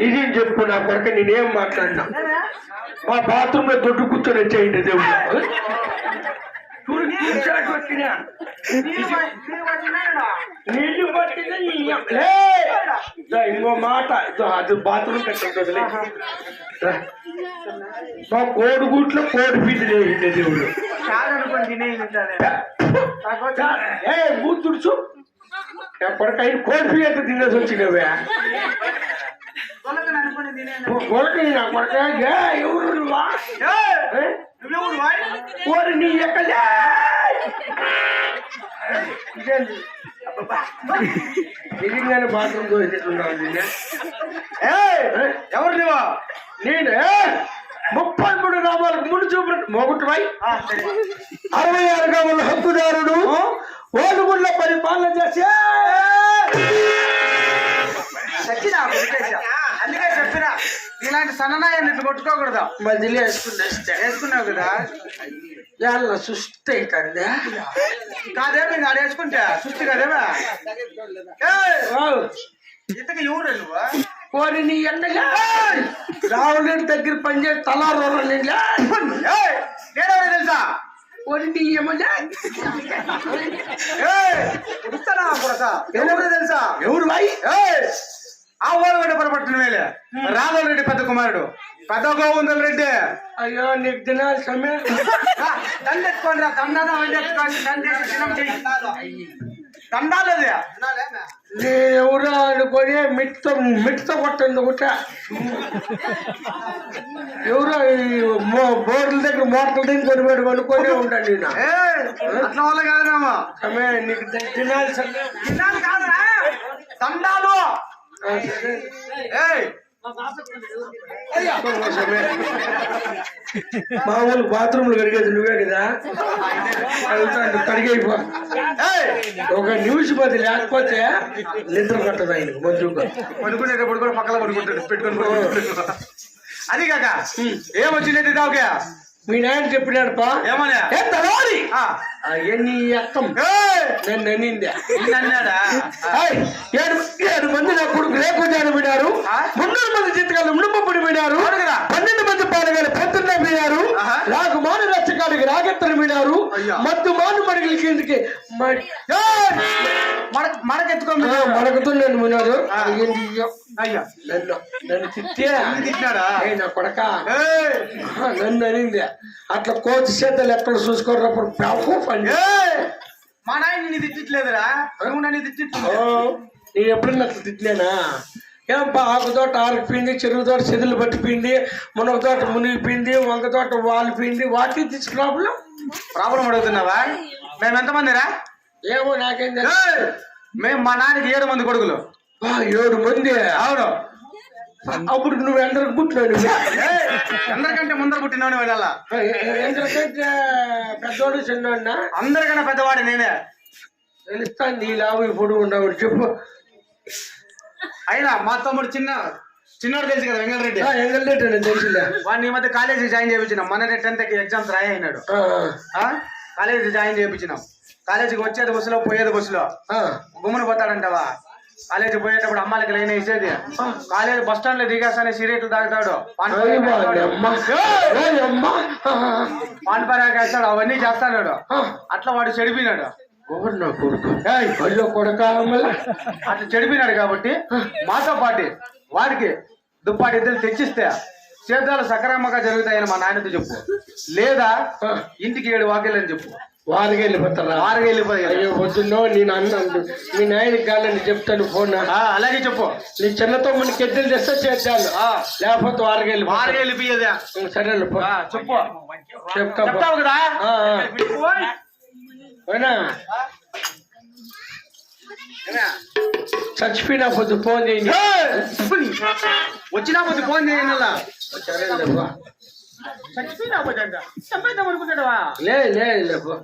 నిజం చెప్పు నా కొరక నేనేం మాట్లాడినా? మా బాత్రూమ్లో దొడ్డు కూర్చొని వచ్చేయండి దేవుడు. నీళ్ళు పట్టిన ఇంకో మాట. ఇదో అది బాత్రూమ్ కట్టేది మా కోడిగుట్లో కోడి పీజు లేచిండే దేవుడు. ఏ మూతుడుచు. ఎప్పటికైనా కోడి పీ ఎంత తినేసి వచ్చినవే. కొడుకుని నా కొడుక ఎవరు నువ్వా? ఓరి నీ ఎక్కలే ఇదేంటి? నిజంగానే బాత్రూమ్ దోసేట్టున్నావు నిన్నే? ఎవరు నువ్వు? నేను ముప్పై మూడు గ్రామాలకు ముందు చూపు మొగుట్టువై అరవై ఆరు గ్రాముల హక్కుదారుడు ఓలుగుళ్ళ పరిపాలన చేసే. చెప్పినా ఇలాంటి సన్ననాయాన్ని ఇట్లా కొట్టుకోకూడదు. మధ్యలో వేసుకుని వేసుకున్నావు కదా? చాలా సుస్థ అవుతుందా కాదేమి ఇంకా వేసుకుంటే. సుష్టి కదేమా? ఇంతకు ఎవరు నువ్వు? పోని నీ ఎన్నగా రావులేని దగ్గర పనిచేసి తలారు ఏయ్, నేనెవరో తెలుసా? పోని నీ ఏమన్నా కొడక? ఎవరు తెలుసా? ఎవరు బాయ్? ఆ ఓలగడ్డ పొరపట్టిన మేలే రాఘవ రెడ్డి పెద్ద కుమారుడు. పెద్ద గోవిందం రెడ్డి. అయ్యో నీకు తినాలి సమయం దండెత్తుకోండి రా దండాన వండెత్తుకోండి దండేసి తినం చెయ్యి దండాలది ఎవరో అనుకొని మిట్తో మిట్తో కొట్టండి ఒకట. ఎవరో బోర్ల దగ్గర మోటార్ల దగ్గర కొనిపెడు అనుకొని ఉంటాను నేను అట్లా వల్ల కాదురామా సమయం నీకు తినాలి సమయం తిన్నాను కాదురా. దండాలు. ఏయ్ మామూలు బాత్రూమ్లు కడిగేది నువ్వే కదా? కడిగైపో ఏయ్! ఒక న్యూస్ పది లేకపోతే నిద్ర పట్టదు ఆయన మంచిగా పడుకునేటప్పుడు కూడా పక్కన పడుకుంటాడు పెట్టుకొని పడుకుంటాడు. అది కాక ఏమొచ్చింది దావుకే మీ నాయన చెప్పినాడపా? ఏమన్నా ఎన్ని నన్ను అనిందే. ఏయ్, ఏడు ఏడు మంది నా కొడుకు లేకుండా ఆ? మున్నూరు మంది చిత్తకాలు ఉండుపడి వినారు అవును కదా? పన్నెండు మంది పాడగాలు పెద్దన్న వినారు ఆహా. రాకు మాను రచ్చకాడికి రాగత్తలు అయ్యా. మద్దు మాను మడిగిలి కిందకి మడకుతున్నాను. అయ్యో, నన్ను నన్ను తిట్టే తిట్టినాడా నా కొడక. నన్ను అనింది. అట్లా కోతి చేతలు ఎక్కడ పని ఏయ్, మా నాయన నిన్ను తిట్టట్లేదురా. నువ్వు నన్ను ఓ, తిట్టట్లేదు నేను ఎప్పుడన్నా అట్లా తిట్లేనా ఏం బా ఆకు తోట ఆరిపోయింది చెరువు తోట చెదులు పట్టిపోయింది మునగ తోట మునిగిపోయింది వంగ తోట వాలిపోయింది వాటి దిస్ ప్రాబ్లం ప్రాబ్లం అడుగుతున్నావా? మేము ఎంతమందిరా? ఏమో నాకేం మేము మా నాన్నకి ఏడు మంది కొడుకులు. ఏడు మంది? అవును. అప్పుడు నువ్వు ఎందరికి పుట్టినావు అందరికంటే ముందర పుట్టినవని వెళ్ళాలా ఎందరికైతే పెద్దోడు చిన్నోడినా? అందరికన్నా పెద్దవాడు నేనే. తెలుస్తాను నీ లాభం ఇప్పుడు ఉండవు చెప్పు. అయినా మా తమ్ముడు చిన్న చిన్నోడు తెలుసు కదా వెంకటరెడ్డి ఎంగల్లేట తెలుసులే వాడిని ఈ మధ్య కాలేజీ జాయిన్ చేయించినాం. మన టెన్త్ ఎగ్జామ్స్ రాయి అయినాడు? కాలేజీ జాయిన్ చేయించినాం. కాలేజీకి వచ్చేది బస్సులో పోయేది బస్సులో. గుమ్మున పోతాడంటావా? కాలేజీ పోయేటప్పుడు అమ్మాయికి లైన్ వేసేది. కాలేజీ బస్ స్టాండ్లో దిగాసనే సిగరెట్లు తాగుతాడు. పాన్ పరాగ్ వేస్తాడు అవన్నీ చేస్తాడు. అట్లా వాడు చెడిపోయినాడు. కొడుకు? అట్లా చెడిపోయినాడు కాబట్టి మాతో పాటు వాడికి దుప్పాటి ఇద్దరు తెచ్చిస్తే సేద్యాలు సక్రమంగా జరుగుతాయని మా నాయనతో చెప్పు. లేదా ఇంటికి ఏడు వాకిళ్ళని చెప్పు. వారికి వెళ్ళిపోతారా వారికి వెళ్ళిపోయి అయ్యో వద్దున్నో నేను అన్నాను మీ నాయనకి కాలని చెప్తాను ఫోన్? అలాగే చెప్పు. నీ చిన్నతో మన కెద్దెలు తెస్తే చేద్దాను. లేకపోతే వారికి వెళ్ళి వారికి వెళ్ళిపోయేదే సరే చెప్పు. చెప్తావు కదా. పోయినా? చచ్చిపోయినా పొద్దు ఫోన్ చేయండి! వచ్చినా కొద్ది ఫోన్ సరేలే బా. చచ్చిపోయినా పోతాడ చంపేద్దాం అనుకుంటాడవా లే లే లే పో.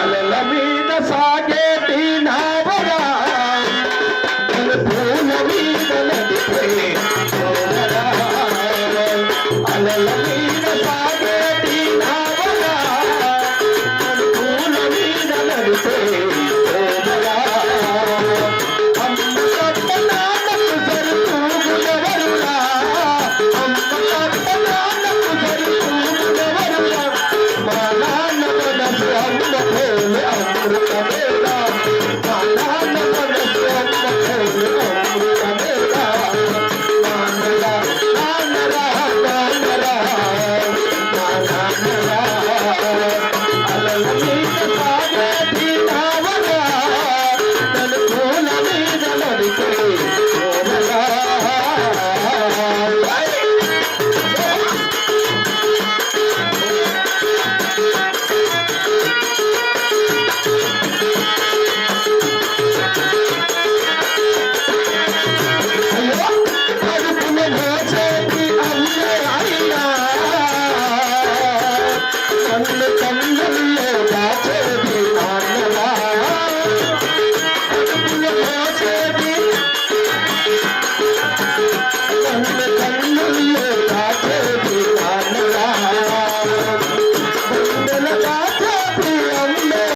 అలల మీద సాగేటి నావరా. I'm